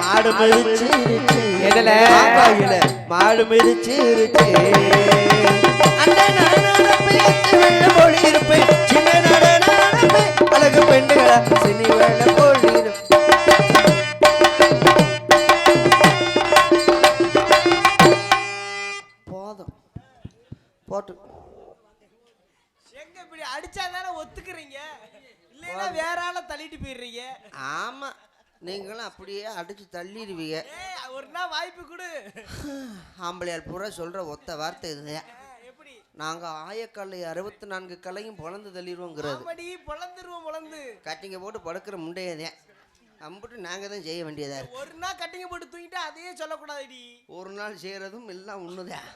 மாடு மிதிச்சிருச்சு எதுல? மாங்காயில மாடு மிதிச்சிருச்சு அந்த மொழி இருப்பேன் சின்ன அழகு பெண்ணுகளா சினி வெள்ள மொழி போதும். போட்டு. எங்க இப்படி அடிச்சா தானே ஒத்துக்கிறீங்க? இல்லைன்னா வேற ஆள தள்ளிட்டு போயிடுறீங்க? ஆமா. நீங்களும் அப்படியே அடிச்சு தள்ளிடுவீங்க. ஒரு நாள் வாய்ப்பு கொடு. ஆம்பளையார் பூரா சொல்ற ஒத்த வார்த்தை ஏய், எப்படி? நாங்க ஆயக்கல்லை அறுபத்தி நான்கு கலையும் பொழந்து தள்ளிடுவோங்கிறது. பொழந்துருவோம் பொழந்து கட்டிங்க போட்டு படுக்கிற முண்டையதேன் அம்பிட்டு நாங்க தான் செய்ய வேண்டியதா இருக்கு. ஒரு நாள் கட்டிங்க போட்டு தூங்கிட்டு அதையே சொல்லக்கூடாதுடி. ஒரு நாள் செய்யறதும் எல்லாம் ஒண்ணுதான்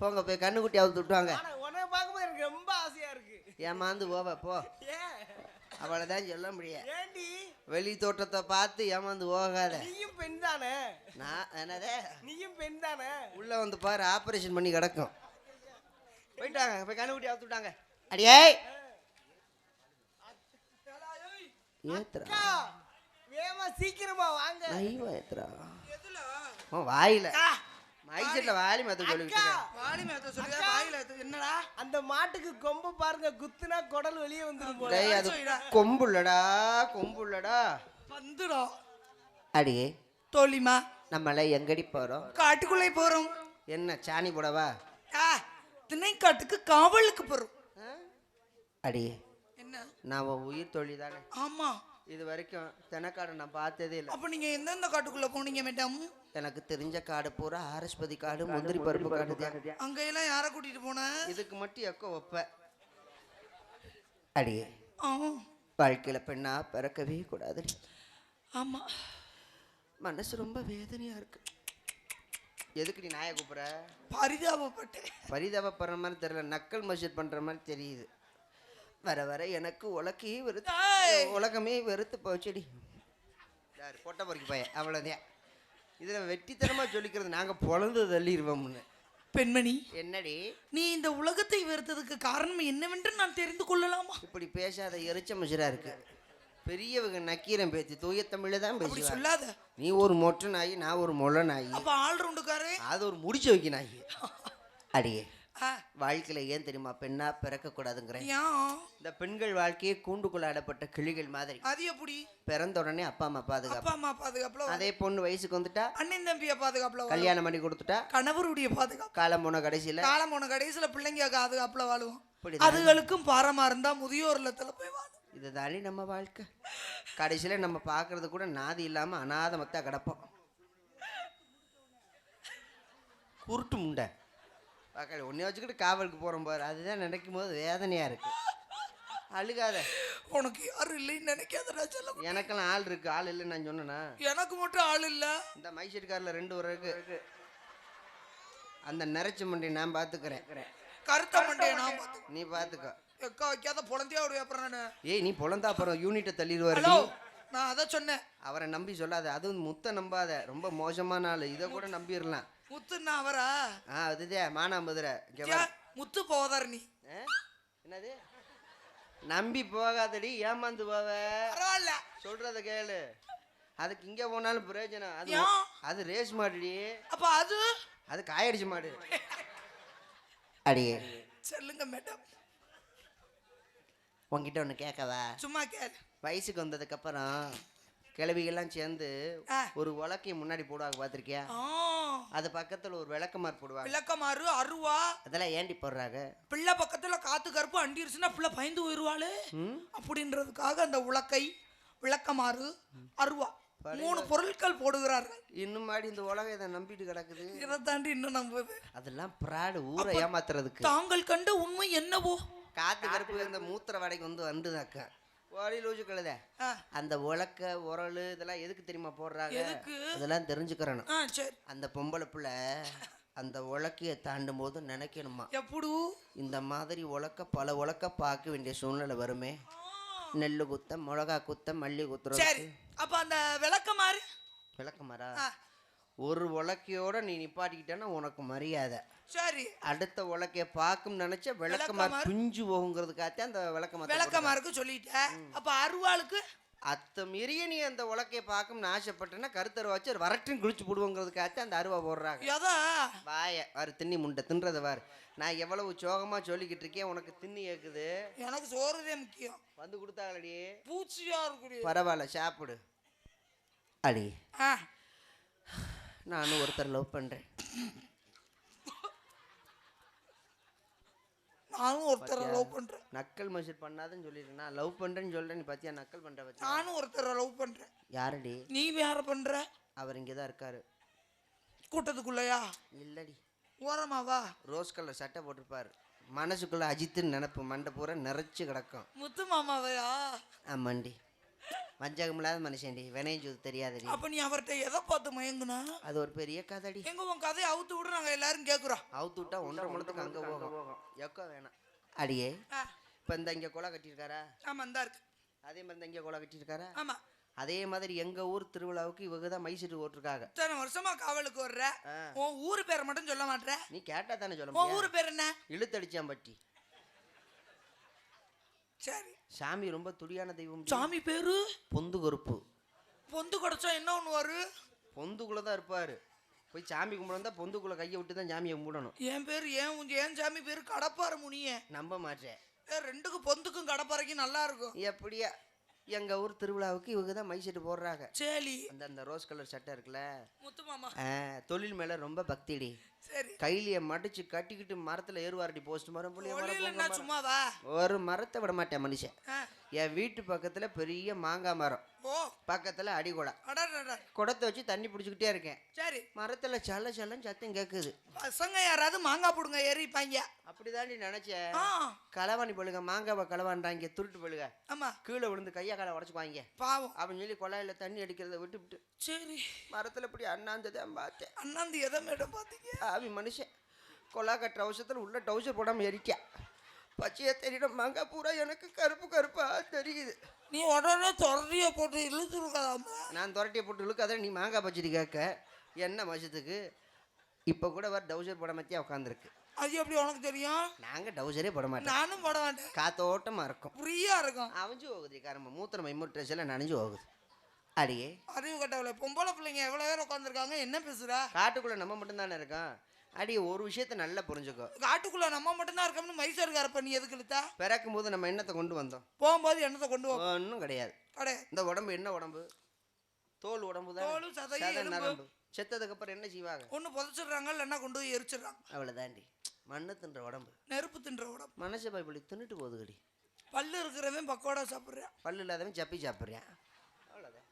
போங்க போய் கண்ணுக்குட்டி அவுத்து விட்டுவாங்க. உன்னை பார்க்கும்போது எனக்கு ரொம்ப ஆசையா இருக்கு. ஏமாந்து போவ போ. ஏன் அவளைதான் சொல்ல முடியாது. ஏண்டி? வெளி தோட்டத்தை பார்த்து ஏமாந்து போகாத. நீயும் பெண் தானே நான் என்னதே? நீயும் பெண் தானே உள்ள வந்து பாரு ஆபரேஷன் பண்ணி கிடக்கும். போயிட்டாங்க போய் கண்ணுக்குட்டி அவுத்து விட்டாங்க. அடியே! ஏத்துறா. வேமா சீக்கிரமா வாங்க. நைவா ஏத்துறா. வாயில. மைசெட்ல வாலி மாத்த சொல்லிட்டு வாலி மேத்த சொல்லுதா வாயில என்னடா? அந்த மாட்டுக்கு கொம்பு பாருங்க குத்துனா குடல் வெளியே வந்துரும் போல. டேய் அது கொம்புள்ளடா கொம்புள்ளடா. வந்துடா அடியே தோழிமா நம்மள எங்கடி போறோம்? காட்டுக்குள்ளே போறோம். என்ன சாணி போடவா? ஆ திணைக்காட்டுக்கு காவலுக்கு போறோம். அடியே என்ன? நான் உயிர் தொழி தானே. ஆமா. இது வரைக்கும் தெனக்காடு நான் பார்த்ததே இல்லை. அப்ப நீங்க எந்தெந்த காட்டுக்குள்ள போனீங்க மேடம் எனக்கு தெரிஞ்ச காடு பூரா ஆரஸ்பதி காடு முந்திரி பருப்பு காடு தான் அங்க எல்லாம் யார கூட்டிட்டு போன? இதுக்கு மட்டும் எக்கோ வைப்ப. அடியே ஆ, வாழ்க்கையில பெண்ணா பிறக்கவே கூடாது. ஆமா. மனசு ரொம்ப வேதனையா இருக்கு. எதுக்கு நீ நாயை கூப்பிடுற? பரிதாபப்பட்டேன். பரிதாபப்படுற மாதிரி தெரியல. நக்கல் மசூர் பண்ற மாதிரி தெரியுது. வர வர எனக்கு உலக்கையே வெறுத்து. உலகமே வெறுத்து போச்சுடி. பொட்டை பொறுக்கி போய அவ்வளோதான் இதில் வெட்டித்தனமா சொல்லிக்கிறது நாங்க பொழந்து தள்ளிடுவோம்னு பெண்மணி என்னடி? நீ இந்த உலகத்தை வெறுத்ததுக்கு காரணம் என்னவென்று நான் தெரிந்து கொள்ளலாமா? இப்படி பேசாத எரிச்ச மசுரா இருக்கு. பெரியவங்க நக்கீரன் பேச்சு தூய தமிழ்ல தான் பேசுவாங்க சொல்லாத. நீ ஒரு மொட்டை நாய் நான் ஒரு முளை நாய் அப்ப ஆள் ரவுண்டுக்காரே அது ஒரு முடிச்சு வைக்க நாய் அடியே. வாழ்க்கையில ஏன் தெரியுமா? பெண்ணா பிறக்க கூடாதுங்கிறேன் ஏன் இந்த பெண்கள் வாழ்க்கையே கூண்டுக்குள்ள அடப்பட்ட கிளிகள் மாதிரி. அது எப்படி? பிறந்த உடனே அப்பா அம்மா பாதுகாப்பு. அப்பா அம்மா பாதுகாப்புல அதே பொண்ணு வயசுக்கு வந்துட்டா அண்ணன் தம்பிய பாதுகாப்புல. கல்யாணம் பண்ணி கொடுத்துட்டா கணவருடைய பாதுகாப்பு. காலம் போன கடைசியில காலம் போன கடைசியில பிள்ளைங்க பாதுகாப்புல வாழுவோம். அதுகளுக்கும் பாரமா இருந்தா முதியோர் இல்லத்துல போய் வாழும். இதுதானே நம்ம வாழ்க்கை. கடைசியில நம்ம பார்க்கறது கூட நாதி இல்லாம அனாதமத்தா கிடப்போம். குருட்டு முண்டை. பார்க்கல. ஒன்னே வச்சுக்கிட்டு காவலுக்கு போறோம் பாரு. அதுதான் நினைக்கும் போது வேதனையா இருக்கு. அழுகாத. உனக்கு யாரும் இல்லைன்னு நினைக்காதடா சொல்ல எனக்கெல்லாம் ஆள் இருக்கு. ஆள் இல்லைன்னு நான் சொன்னேனா? எனக்கு மட்டும் ஆள் இல்ல. இந்த மைசூர் கார்ல ரெண்டு ஒரு இருக்கு. அந்த நிறைச்ச மண்டி நான் பாத்துக்கிறேன். கருத்த மண்டைய நான் பார்த்து நீ பாத்துக்கோ. எக்கா வைக்காத பொழந்தியா விடுவேன் அப்புறம் நானு. ஏய் நீ பொழந்தா அப்புறம் யூனிட்டை தள்ளிடுவாரு நான் அதான் சொன்னேன். அவரை நம்பி சொல்லாத. அதுவும் முத்த நம்பாத. ரொம்ப மோசமான ஆள். இதை கூட நம்பிடலாம். முத்துன்னா அவரா? ஆ அதுதான் மானாமதுரை. முத்து போதார் நீ ஆ? என்னது? நம்பி போகாதடி ஏமாந்து போவ. பரவாயில்ல. சொல்றத கேளு. அதுக்கு இங்க போனாலும் பிரயோஜனம். அது? அது ரேஸ் மாடுடி. அப்ப அது? அது காயடிச்ச மாடு. அடியே சொல்லுங்க மேடம். உன்கிட்ட ஒன்று கேட்கவா? சும்மா கேளு. வயசுக்கு வந்ததுக்கு அப்புறம் கிழவிகள்லாம் சேர்ந்து. ஒரு உலக்கைய முன்னாடி போடுவாங்க பார்த்திருக்கியா? ஆ. அது பக்கத்துல ஒரு விளக்கமார் போடுவாங்க. விளக்கமாறு அருவா. அதெல்லாம் ஏண்டி போடுறாங்க? பிள்ளை பக்கத்துல காத்து கருப்பு அண்டிருச்சுன்னா பிள்ளை பயந்து போயிருவாளு. ம். அப்படின்றதுக்காக அந்த உலக்கை விளக்கமாறு அருவா. மூணு பொருட்கள் போடுகிறார்கள். இன்னும் மாடி இந்த உலகம் இதை நம்பிட்டு கிடக்குது. இதை தாண்டி இன்னும் நம்புது. அதெல்லாம் பிராடு ஊரை ஏமாத்துறதுக்கு. தாங்கள் கண்ட உண்மை என்னவோ? காத்து கருப்பு இந்த மூத்திர வாடைக்கு வந்து வந்துதாக்க. கழுத. ஆ, அந்த உலக்க உரல் இதெல்லாம் எதுக்கு தெரியுமா போடுறாங்க? இதெல்லாம் தெரிஞ்சுக்கிறணும். அந்த பொம்பளை பிள்ளை அந்த உலக்கைய தாண்டும் போது நினைக்கணுமா எப்படி இந்த மாதிரி உலக்க பல உலக்க பார்க்க வேண்டிய சூழ்நிலை வருமே. நெல்லு குத்த மிளகா குத்த மல்லி சரி. குத்துறது அப்ப அந்த விளக்கமாறு விளக்கமாரா ஆ, ஒரு உலக்கையோட நீ நிப்பாட்டிக்கிட்டேன்னா உனக்கு மரியாதை. சரி. அடுத்த உலக்கைய பார்க்கும் நினைச்ச விளக்கமாறு. பிஞ்சு போகுங்கிறதுக்காக அந்த விளக்கமார் விளக்கமாருக்கு சொல்லிட்டேன் அப்ப அருவாளுக்கு? அத்த மீறிய நீ அந்த உலக்கையை பார்க்கணும்னு ஆசைப்பட்டேன்னா கருத்தருவா வச்சு ஒரு வரட்டும் குளிச்சு போடுவோங்கிறதுக்காக அந்த அருவா போடுறாங்க. எதா? வாய வாரு திண்ணி முண்டை தின்றதை வாரு நான் எவ்வளவு சோகமாக சொல்லிக்கிட்டு இருக்கேன் உனக்கு திண்ணி கேட்குது எனக்கு சோறுதே முக்கியம். வந்து கொடுத்தாங்களடி. பூச்சியா இருக்கக்கூடிய பரவாயில்ல சாப்பிடு. அடி. ஆ. நானும் ஒருத்தர் லவ் பண்ணுறேன் நானும் ஒருத்தரை லவ் பண்றேன். நக்கல் மசூர் பண்ணாதுன்னு சொல்லிடுறேன் நான் லவ் பண்ணுறேன்னு சொல்கிறேன் நீ பார்த்தியா நக்கல் பண்ணுற வச்சு நானும் ஒருத்தரை லவ் பண்றேன். யாரடி? நீ யார பண்ற. அவர் இங்கே தான் இருக்காரு. கூட்டத்துக்குள்ளயா? இல்லடி. ஓரமாவா ரோஸ் கலர் சட்டை போட்டிருப்பாரு. மனசுக்குள்ள அஜித்துன்னு நினப்பு மண்டை பூரா நிறைச்சு கிடக்கும். முத்து மாமாவையா? ஆமாண்டி. வஞ்சகம் இல்லாத மனுஷன்டி வினையும் தெரியாதடி. அப்ப நீ அவர்கிட்ட எதை பார்த்து மயங்குனா? அது ஒரு பெரிய கதடி. எங்க உன் கதையை அவுத்து விடு நாங்க எல்லாரும் கேக்குறோம். அவுத்து விட்டா ஒன்றரை மணத்துக்கு அங்கே போகும். எக்கோ வேணாம். அடியே இப்போ இந்த இங்கே கொலை கட்டியிருக்காரா? ஆமா இந்தா இருக்கு. அதே மாதிரி இந்த இங்கே கொலை கட்டியிருக்காரா? ஆமா. அதே மாதிரி எங்கள் ஊர் திருவிழாவுக்கு இவங்க தான் மைசூர் ஓட்டிருக்காங்க இத்தனை வருஷமா காவலுக்கு வர்ற. உன் ஊரு பேரை மட்டும் சொல்ல மாட்ற நீ கேட்டா தானே சொல்ல உன் ஊரு பேர் என்ன? இழுத்தடிச்சாம்பட்டி சரி. சாமி ரொம்ப துடியான தெய்வம் சாமி பேரு? பொந்து கருப்பு. பொந்து கிடைச்சா என்ன ஒண்ணு வரு பொந்துக்குள்ளே தான் இருப்பார். போய் சாமி கும்பிடந்தா பொந்துக்குள்ளே கையை விட்டு தான் சாமியை கும்பிடணும் என் பேரு ஏன் ஏன் சாமி பேரு கடப்பார முனிய. நம்ப மாட்டேன். ரெண்டுக்கும் பொந்துக்கும் கடப்பாறைக்கும் நல்லா இருக்கும். எப்படியா? எங்கள் ஊர் திருவிழாவுக்கு இவங்க தான் மைசூர் போடுறாங்க. சரி. அந்த அந்த ரோஸ் கலர் சட்டை இருக்குல்ல? தொழில் மேலே ரொம்ப பக்திடி. சரி. கைலியை மடிச்சு கட்டிக்கிட்டு மரத்தில் ஏறுவாரடி போஸ்ட் மரம் ஒரு மரத்தை விட மாட்டேன் மனுஷன். என் வீட்டு பக்கத்தில் பெரிய மாங்காய் மரம். பக்கத்தில் அடிகுடை அடடடட. குடத்தை வச்சு தண்ணி பிடிச்சிக்கிட்டே இருக்கேன். சரி. மரத்தில் சல்ல சல்லன்னு சத்தம் கேட்குது பசங்க யாராவது மாங்காய் போடுங்க ஏறிப்பாங்க. அப்படிதாண்டி நினச்சேன் ஆ. களவாணி பழுக மாங்காவை களவான்றாங்க திருட்டு பழுக ஆமா. கீழே விழுந்து கையா காலை உடச்சுக்குவாங்க. பாவம். அப்படின்னு சொல்லி குழாயில் தண்ணி அடிக்கிறத விட்டு விட்டு சரி. மரத்தில் இப்படி அண்ணாந்ததான் பார்த்தேன். அண்ணாந்து எதை மேடம் பாத்தீங்க ஆவி மனுஷன். கொலா கட்டுற அவசரத்தில் உள்ள டவுசர் போடாமல் எரிக்கா பச்சையா தெரியணும் மாங்காய் பூரா எனக்கு கருப்பு கருப்பா தெரியுது. நீ உடனே தொடரிய போட்டு இழுத்துருக்காம நான் துரட்டியை போட்டு இழுக்காத நீ மாங்காய் பச்சடி கேட்க. என்ன மாசத்துக்கு? இப்போ கூட வர டவுசர் போட மாத்தியா உட்காந்துருக்கு அது எப்படி உனக்கு தெரியும்? நாங்கள் டவுசரே போட மாட்டோம். நானும் போட மாட்டேன். காத்தோட்டமாக இருக்கும். ஃப்ரீயா இருக்கும். அவஞ்சு போகுது காரம்ப மூத்திர மைமூர் ட்ரெஸ் எல்லாம் நனைஞ்சு போகுது. அடியே. அறிவு கட்டவளை பொம்பளை பிள்ளைங்க எவ்வளோ பேர் உட்காந்துருக்காங்க என்ன பேசுற? காட்டுக்குள்ளே நம்ம மட்டும்தானே இருக்கோம். அடி ஒரு விஷயத்த நல்லா புரிஞ்சுக்கோ. காட்டுக்குள்ள நம்ம மட்டும்தான் இருக்கோம்னு மைசூர்காரப்ப நீ எதுக்கு இழுத்தா? பிறக்கும் போது நம்ம என்னத்தை கொண்டு வந்தோம்? போகும்போது என்னத்தை கொண்டு போ ஒன்றும் கிடையாது. கடை இந்த உடம்பு என்ன உடம்பு? தோல் உடம்பு தான். நரம்பு செத்ததுக்கு அப்புறம் என்ன செய்வாங்க? ஒன்று புதைச்சிடுறாங்க இல்லைன்னா கொண்டு போய் எரிச்சிடுறாங்க. அவ்வளோதாண்டி மண்ணு தின்ற உடம்பு. நெருப்பு தின்ற உடம்பு. மனசு பைப்பிள்ளி தின்னுட்டு போகுதுடி பல்லு இருக்கிறவன் பக்கோடா சாப்பிட்றேன். பல்லு இல்லாதவன் சப்பி சாப்பிட்றியான் அவ்வளோதான்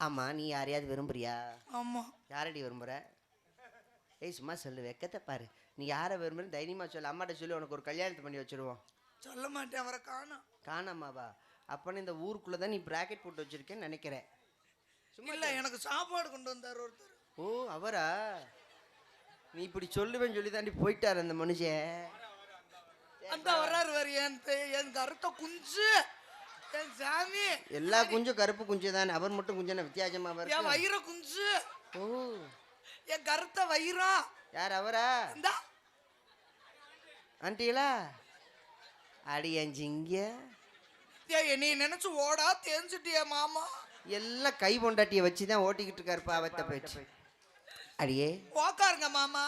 ஆமாம் நீ யாரையாவது விரும்புறியா? ஆமா. யாரடி விரும்புற? ஏய் சும்மா சொல்லு வெக்கத்தை பாரு. நீ யாரை விரும்புறேன்னு தைரியமாக சொல்லு. அம்மாட்ட சொல்லி உனக்கு ஒரு கல்யாணத்தை பண்ணி வச்சிருவோம். சொல்ல மாட்டேன் அவரை காணோம். காணாமாவா? அப்போன்னு இந்த ஊருக்குள்ளே தான் நீ ப்ராக்கெட் போட்டு வச்சிருக்கேன்னு நினைக்கிறேன். இல்ல எனக்கு சாப்பாடு கொண்டு வந்தார் ஒருத்தர். ஓ அவரா? நீ இப்படி சொல்லுவேன்னு சொல்லி தாண்டி போயிட்டார் அந்த மனுஷன். அந்த வர்றாரு வேறு என் என் கருத்த குஞ்சு. என் சாமி. எல்லா குஞ்சும் கருப்பு குஞ்சு தானே. அவர் மட்டும் குஞ்சான வித்தியாசமா என் இருக்கு வயிற குஞ்சு. ஓ. என் கருத்த வயிறம் யார் அவரா? இந்தா. ஆண்டிகளா? அடி என் ஜிங்க. ஏய், என்னைய நினைச்சு ஓடா தேஞ்சிட்டியே மாமா. எல்லாம் கை பொண்டாட்டியை வச்சு தான் ஓட்டிக்கிட்டு இருக்காருப்பா அவத்த போயிடுச்சு அடியே. உக்காருங்க மாமா.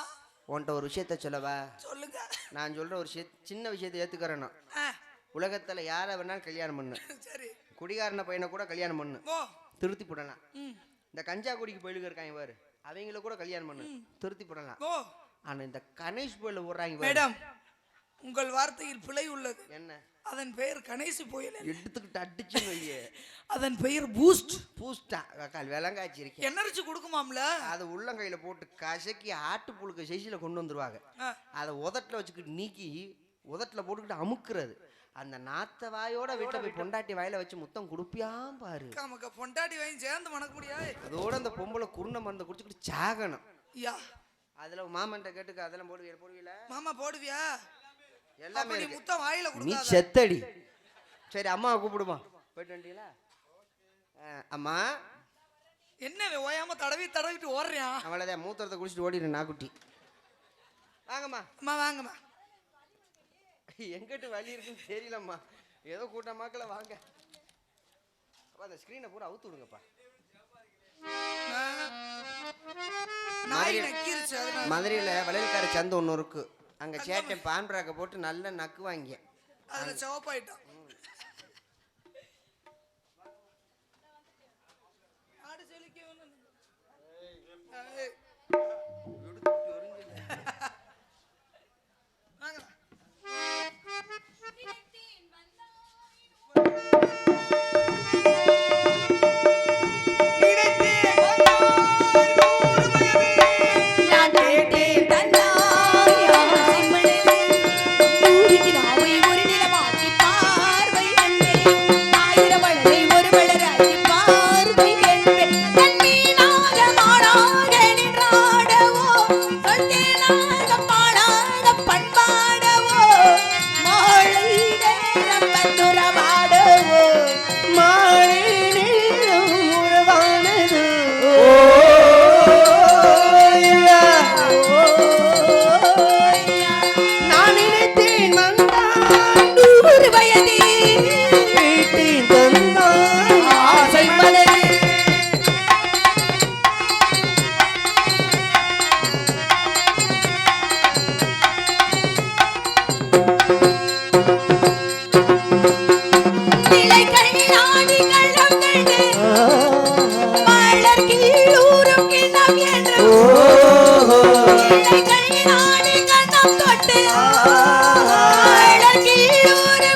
உன்கிட்ட ஒரு விஷயத்த சொல்லவா? சொல்லுங்க. நான் சொல்ற ஒரு விஷய சின்ன விஷயத்தை ஏத்துக்கிறேன் உலகத்துல யாரை வேணாலும் கல்யாணம் பண்ணு. சரி. குடிகாரன பையனை கூட கல்யாணம் பண்ணு. திருத்தி போடலாம். இந்த கஞ்சா குடிக்கு போயிலுக்கு இருக்காங்க பாரு அவங்கள கூட கல்யாணம் பண்ணு. திருத்தி போடலாம். ஓ ஆனா இந்த கணேஷ் போயில விடுறாங்க மேடம் உங்கள் வார்த்தையில் பிழை உள்ளது. என்ன? அதன் பெயர் கணேசி புயல். எடுத்துக்கிட்டு அடிச்சுன்னு வையே. அதன் பெயர் பூஸ்ட். பூஸ்டா. கால் விலங்காய்ச்சி இருக்கேன் எனர்ஜி கொடுக்குமாம்ல? அதை உள்ளங்கையில போட்டு கசக்கி ஆட்டு புழுக்க சைஸில் கொண்டு வந்துருவாங்க. அதை உதட்டில் வச்சுக்கிட்டு நீக்கி உதட்டில் போட்டுக்கிட்டு அமுக்குறது. அந்த நாத்த வாயோட வீட்டில் போய் பொண்டாட்டி வாயில வச்சு முத்தம் கொடுப்பியாம் பாரு. நமக்கு பொண்டாட்டி வாங்கி சேர்ந்து மணக்க முடியாது அதோட அந்த பொம்பளை குருணை மருந்தை குடிச்சுக்கிட்டு சாகணும். யா. அதுல மாமன்ட்ட கேட்டுக்க அதெல்லாம் போடுவீங்க போடுவீல மாமா போடுவியா? எல்லாமே நீ முத்தம் வாயில நீ செத்தடி. சரி அம்மாவை கூப்பிடுமா? போயிட்டு வந்துட்டீங்களா அஹ், அம்மா. என்ன ஓயாம தடவி தடவிட்டு ஓடுறான்? அவ்வளோதான் மூத்திரத்தை குடிச்சிட்டு ஓடிடு நாக்குட்டி. வாங்கம்மா. அம்மா வாங்கம்மா. எங்கிட்டு வழி இருக்குன்னு தெரியலம்மா. ஏதோ கூட்டமாக்கல வாங்க. அந்த ஸ்க்ரீனை பூரா அவுத்து விடுங்கப்பா. மதுரையில் வளையல்கார சந்தை ஒன்று இருக்கு. அங்கே சேட்டை பான் பிராக்கை போட்டு நல்லா நக்குவாங்க அதுல சிவப்பாயிட்டான்.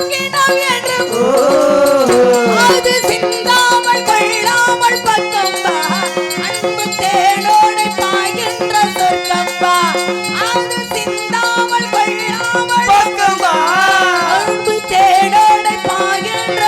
கிண்ணம் என்று அது சிந்தாமல் கொள்ளாமல் பக்கம் வா அன்பு தேனோடு பாய்கின்ற சொர்க்கம் வா அது சிந்தாமல் கொள்ளாமல் அன்பு தேனோடு பாய்கின்ற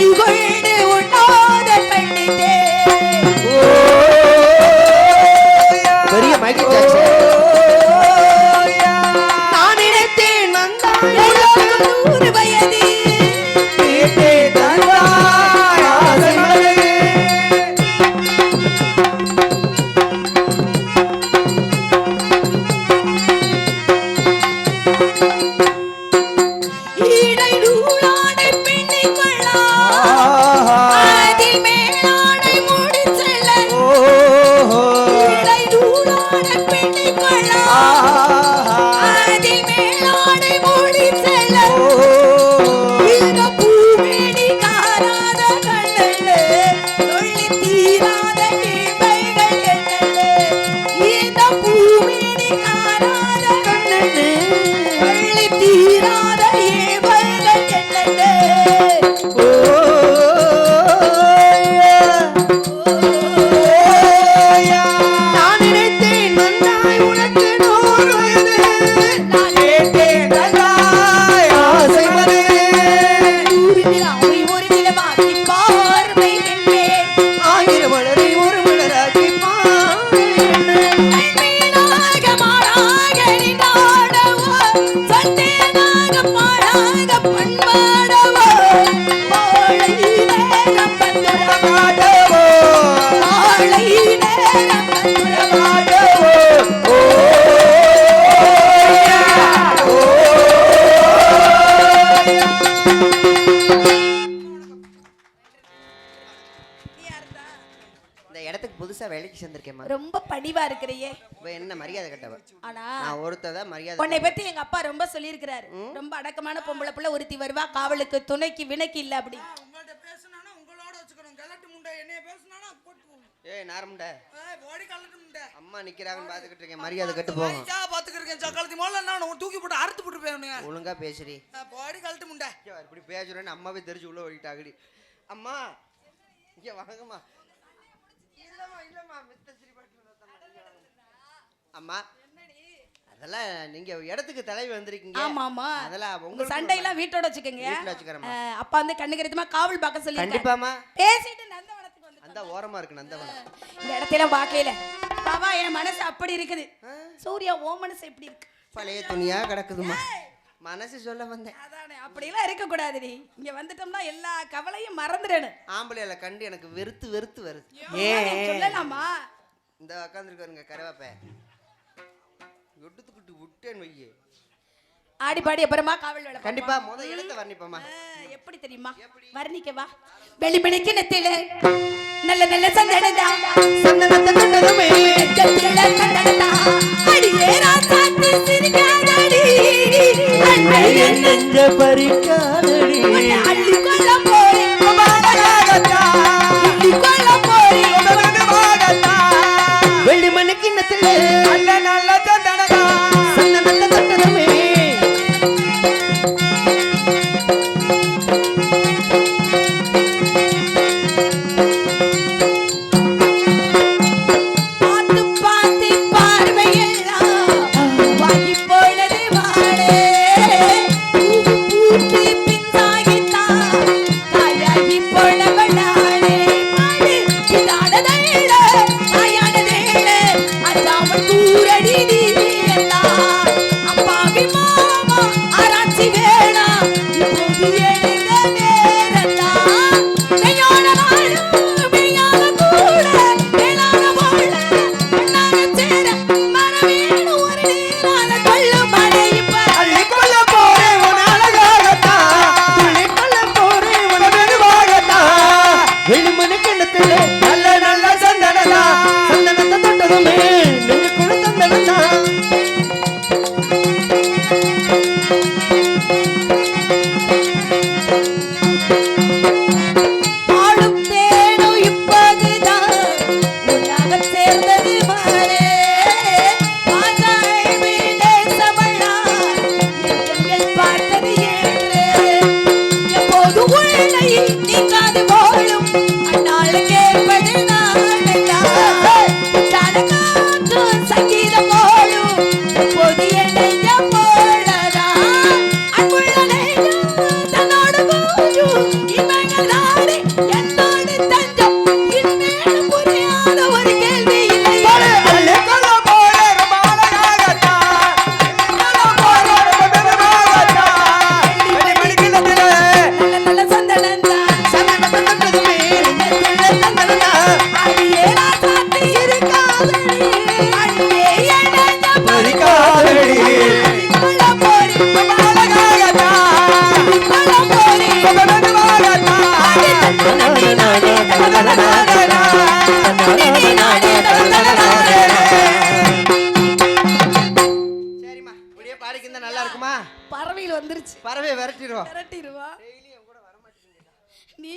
சந்தித்தேன் ஆயிரம் உன்னை பத்தி எங்க அப்பா ரொம்ப சொல்லியிருக்கிறாரு. ரொம்ப அடக்கமான பொம்பளை புள்ள ஒருத்தி வருவா காவலுக்கு துணைக்கு வினைக்கு இல்ல அப்படி. ஏய் நாரமுண்ட ஏய் போடி கலட்டு முண்டை. அம்மா நிக்கிறாங்கன்னு பாத்துக்கிட்டு இருக்கேன். மரியாதை கட்டு போகும். வயசா பாத்துக்கிறேன் சக்காலத்தி முதல்ல நான் தூக்கி போட்டு அறுத்து போட்டு போயணும் ஒழுங்கா பேசுறி போடி கலட்டு முண்டை. இப்படி பேசுறேன்னு அம்மாவே தெரிஞ்சு உள்ள ஓடிட்டாங்கடி அம்மா இங்க வாங்கம்மா. இல்லம்மா இல்லம்மா மித்த அம்மா அதெல்லாம் நீங்க இடத்துக்கு தலைவி வந்திருக்கீங்க. ஆமா ஆமா அதெல்லாம் உங்க சண்டை எல்லாம் வீட்டோட வச்சுக்கோங்க. வீட்ல வச்சுக்கறேன் அப்பா வந்து கண்ணுக்கு காவல் பார்க்க சொல்லி கண்டிப்பாமா பேசிட்டு நந்தவனத்துக்கு வந்து அந்த ஓரமா இருக்கு நந்தவனம். இந்த இடத்துல பார்க்கல பாவா என் மனசு அப்படி இருக்குது. சூர்யா ஓ மனசு எப்படி இருக்கு? பழைய துணியா கிடக்குதுமா மனசு சொல்ல வந்தேன். அதானே அப்படிலாம் இருக்கக்கூடாது நீ. இங்க வந்துட்டோம்னா எல்லா கவலையும் மறந்துடணும் ஆம்பளையில கண்டு எனக்கு வெறுத்து வெறுத்து வருது. ஏன் சொல்லலாமா? இந்த உட்காந்துருக்காருங்க கருவாப்பை. எடுத்துக்கிட்டு விட்டேன்னு வையே. ஆடி பாடி அப்புறமா காவல் வேலை கண்டிப்பா முதல் எழுத்த வர்ணிப்பமா எப்படி தெரியுமா? வர்ணிக்கவா வெளிப்படைக்கு நெத்தில நல்ல நல்ல சந்தனதா சந்தனத்தை கண்டதுமே கட்டில சந்தனதா அடியே ராசாத்தி சிரிக்காதடி. அண்ணன் நெஞ்ச பறிக்காதடி. அள்ளி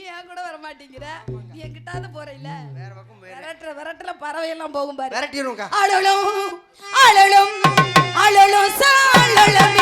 ஏன் கூட வர மாட்டேங்கிற நீ என்கிட்டாத போற இல்ல வேற பக்கம் விரட்டுற விரட்டுல பறவை எல்லாம் போகும் பாரு. விரட்டிடுவோம் அழலும் அழலும் அழலும் சாழலும்